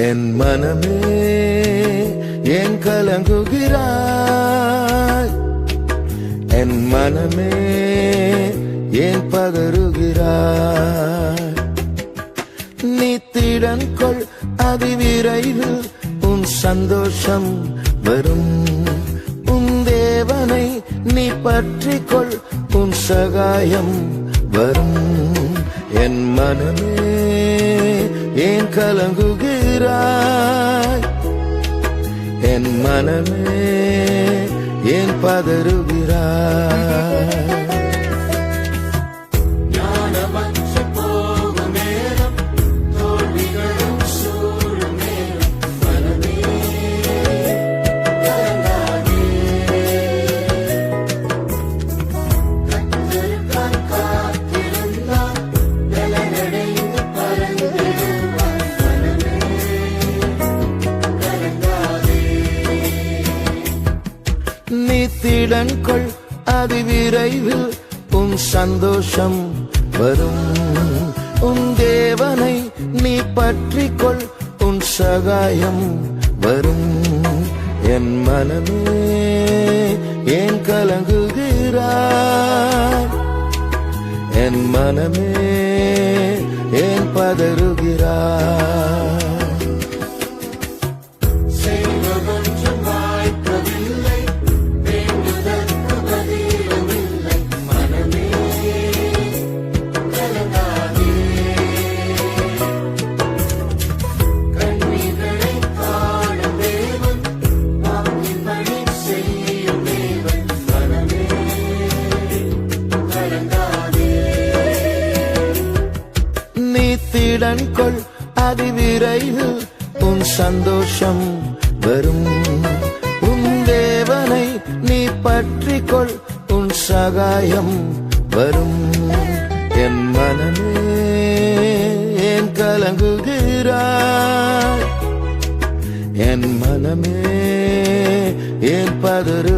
என் மனமே ஏன் கலங்குகிறாய்? என் மனமே ஏன் பதறுகிறாய்? நீ திடன் கொள் அதிவிரைவில் உன் சந்தோஷம் வரும். உன் தேவனை நீ பற்றிக்கொள் உன் சகாயம் வரும். என் மனமே ஏன் கலங்குகிறாய்? என் மனமே ஏன் பதறுகிறாய்? நீ திடன் கொள் அதிவிரைவில் உன் சந்தோஷம் வரும். உன் தேவனை நீ பற்றிக்கொள் உன் சகாயம் வரும். என் மனமே ஏன் கலங்குகிறாய்? என் மனமே ஏன் பதறுகிறாய்? திடன் கொள் அதிவிரைவில் உன் சந்தோஷம் வரும். உன் தேவனை நீ பற்றிக்கொள் உன் சகாயம் வரும். என் மனமே ஏன் கலங்குகிறாய்? என் மனமே ஏன் பதறு